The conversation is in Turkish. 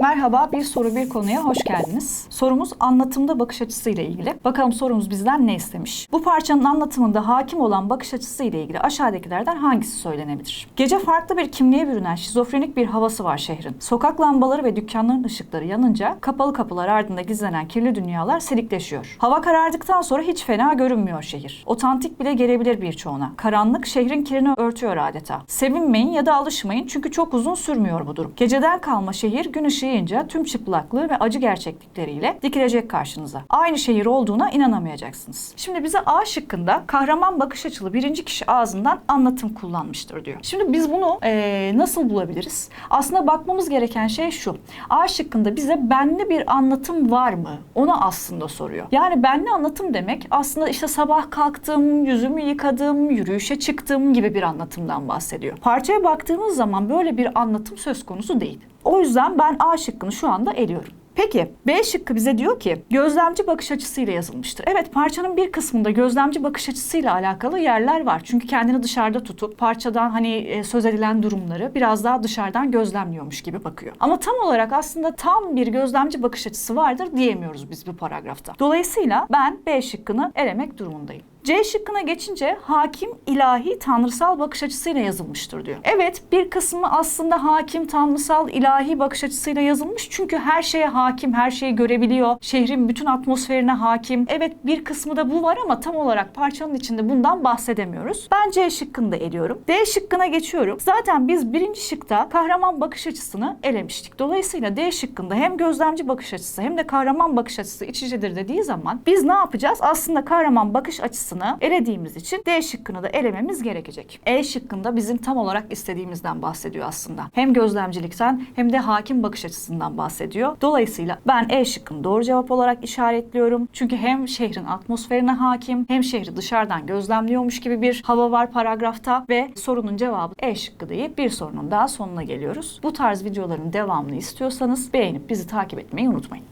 Merhaba, bir soru bir konuya hoş geldiniz. Sorumuz anlatımda bakış açısı ile ilgili. Bakalım sorumuz bizden ne istemiş? Bu parçanın anlatımında hakim olan bakış açısı ile ilgili aşağıdakilerden hangisi söylenebilir? Gece farklı bir kimliğe bürünen şizofrenik bir havası var şehrin. Sokak lambaları ve dükkanların ışıkları yanınca kapalı kapılar ardında gizlenen kirli dünyalar silikleşiyor. Hava karardıktan sonra hiç fena görünmüyor şehir. Otantik bile gelebilir birçoğuna. Karanlık şehrin kirini örtüyor adeta. Sevinmeyin ya da alışmayın çünkü çok uzun sürmüyor bu durum. Geceden kalma şehir gün ışığıyınca tüm çıplaklığı ve acı gerçeklikleriyle dikilecek karşınıza. Aynı şehir olduğuna inanamayacaksınız. Şimdi bize A şıkkında kahraman bakış açılı birinci kişi ağzından anlatım kullanmıştır diyor. Şimdi biz bunu eee, nasıl bulabiliriz? Aslında bakmamız gereken şey şu. A şıkkında bize benli bir anlatım var mı? Onu aslında soruyor. Yani benli anlatım demek aslında işte sabah kalktım, yüzümü yıkadım, yürüyüşe çıktım gibi bir anlatımdan bahsediyor. Parçaya baktığımız zaman böyle bir anlatım söz konusu değil. O yüzden ben A şıkkını şu anda eliyorum. Peki B şıkkı bize diyor ki gözlemci bakış açısıyla yazılmıştır. Evet parçanın bir kısmında gözlemci bakış açısıyla alakalı yerler var. Çünkü kendini dışarıda tutup parçadan hani e, söz edilen durumları biraz daha dışarıdan gözlemliyormuş gibi bakıyor. Ama tam olarak aslında tam bir gözlemci bakış açısı vardır diyemiyoruz biz bu paragrafta. Dolayısıyla ben B şıkkını elemek durumundayım. C şıkkına geçince hakim ilahi tanrısal bakış açısıyla yazılmıştır diyor. Evet bir kısmı aslında hakim tanrısal ilahi bakış açısıyla yazılmış çünkü her şeye hakim, her şeyi görebiliyor. Şehrin bütün atmosferine hakim. Evet bir kısmı da bu var ama tam olarak parçanın içinde bundan bahsedemiyoruz. Ben C şıkkını da eliyorum. D şıkkına geçiyorum. Zaten biz birinci şıkta kahraman bakış açısını elemiştik. Dolayısıyla D şıkkında hem gözlemci bakış açısı hem de kahraman bakış açısı iç içedir dediği zaman biz ne yapacağız? Aslında kahraman bakış açısını elediğimiz için D şıkkını da elememiz gerekecek. E şıkkında bizim tam olarak istediğimizden bahsediyor aslında. Hem gözlemcilikten hem de hakim bakış açısından bahsediyor. Dolayısıyla ben E şıkkını doğru cevap olarak işaretliyorum. Çünkü hem şehrin atmosferine hakim hem şehri dışarıdan gözlemliyormuş gibi bir hava var paragrafta ve sorunun cevabı E şıkkı deyip bir sorunun daha sonuna geliyoruz. Bu tarz videoların devamını istiyorsanız beğenip bizi takip etmeyi unutmayın.